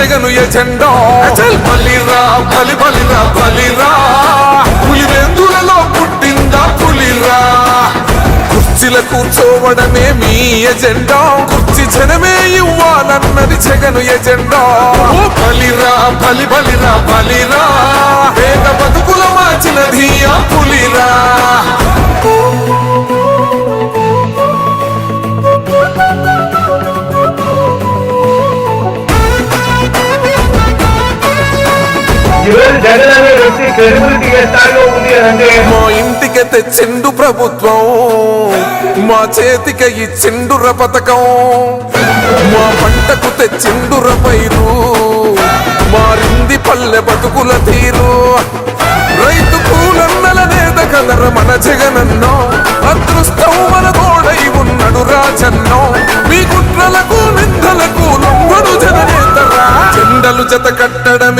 Jagan agenda Achal. బలిరా బలి బలిరా బలిరా. పులివెందులలో పుట్టిందా పులిరా? కుర్చీల కూర్చోవడమే మీ ఎజెండా. కుర్చీ జనమే ఇవ్వాలన్నది జగను ఎజెండా. బలిరా బలి బలిరా బలిరా. పేద బతుకుల మార్చినది ఆ పులిరా. ఈరోజు జగన్ అనే వ్యక్తి క్రెడిబిలిటీ ఏ స్థాయిలో ఉంది అని అంటే మా ఇంటికి తెచ్చిండు ప్రభుత్వం. మా చేతికి ఇచ్చిండుర పథకం. మా పంటకు తెచ్చిండుర పైరు. మారింది పల్లె బతుకుల తీరు. రైతు కూలన్నల నేత కదర మన జగనన్నో. అదృష్టం మన తోడై ఉన్నడు రాజన్నో. మీ కుట్రలకు నిందలకు లొంగడు జననేతరా చెండలు జత కట్టడమే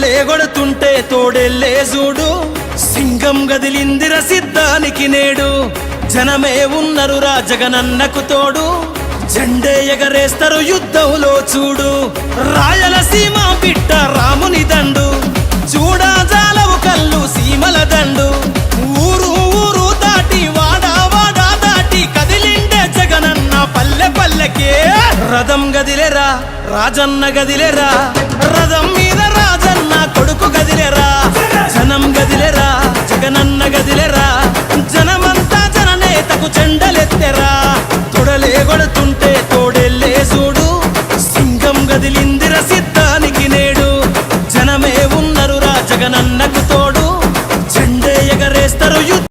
లేగొడుతుంటే తోడెల్లే చూడు. సింగం గదిలిందిర సిద్ధానికి నేడు. జనమే ఉన్నరు రాజగనన్నకు తోడు. జెండే ఎగరేస్తారు యుద్ధంలో చూడు. రాయలసీమ బిడ్డ రాముని దండు. చూడా జాలవు కళ్ళు సీమల దండు. ఊరు ఊరు దాటి వాడా వాడా దాటి కదిలిండే జగనన్న పల్లె పల్లెకే. రథం గదిలేరా రాజన్న గదిలేరా రథం మీద నా కొడుకు గదిలేరా? జనం గదిలేరా? జగనన్న గదిలేరా? జనమంతా జననేతకు చెండలెత్తెరా?